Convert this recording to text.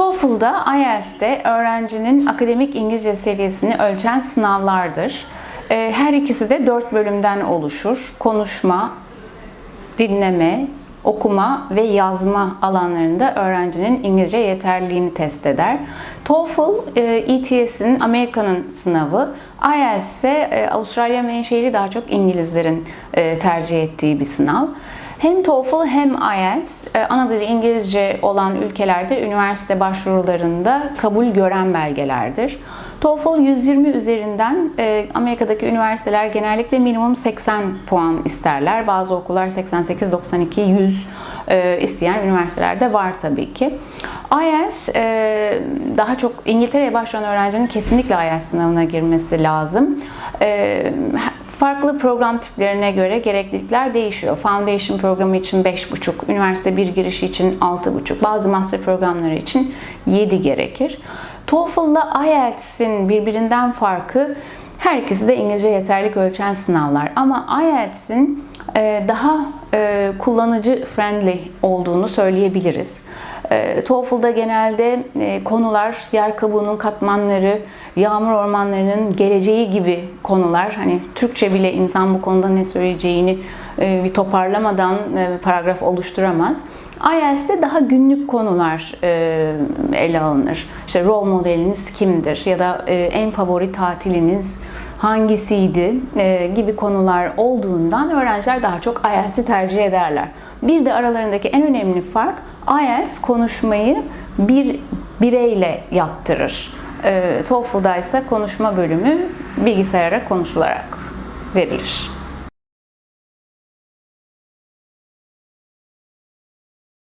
TOEFL'da, IELTS'de öğrencinin akademik İngilizce seviyesini ölçen sınavlardır. Ee, Her ikisi de 4 bölümden oluşur. Konuşma, dinleme, okuma ve yazma alanlarında öğrencinin İngilizce yeterliliğini test eder. TOEFL, e, ETS'in Amerika'nın sınavı. IELTS ise e, Avustralya menşeli daha çok İngilizlerin e, tercih ettiği bir sınav. Hem TOEFL hem IELTS e, ana dili İngilizce olan ülkelerde üniversite başvurularında kabul gören belgelerdir. TOEFL 120 üzerinden e, Amerika'daki üniversiteler genellikle minimum 80 puan isterler. Bazı okullar 88, 92, 100 e, isteyen üniversiteler de var tabii ki. IELTS e, daha çok İngiltere'ye başvuran öğrencinin kesinlikle IELTS sınavına girmesi lazım. Farklı program tiplerine göre gereklilikler değişiyor. Foundation programı için 5,5, üniversite bir girişi için 6,5, bazı master programları için 7 gerekir. TOEFL'la IELTS'in birbirinden farkı her ikisi de İngilizce yeterlik ölçen sınavlar. Ama IELTS'in e, daha e, kullanıcı friendly olduğunu söyleyebiliriz. E, TOEFL'da genelde e, konular yer kabuğunun katmanları, yağmur ormanlarının geleceği gibi konular. Hani Türkçe bile insan bu konuda ne söyleyeceğini e, bir toparlamadan e, paragraf oluşturamaz. IELTS'te daha günlük konular e, ele alınır. İşte rol modeliniz kimdir ya da en favori tatiliniz hangisiydi gibi konular olduğundan öğrenciler daha çok IELTS'i tercih ederler. Bir de aralarındaki en önemli fark IELTS konuşmayı bir bireyle yaptırır. E, TOEFL'da ise konuşma bölümü bilgisayara konuşularak verilir.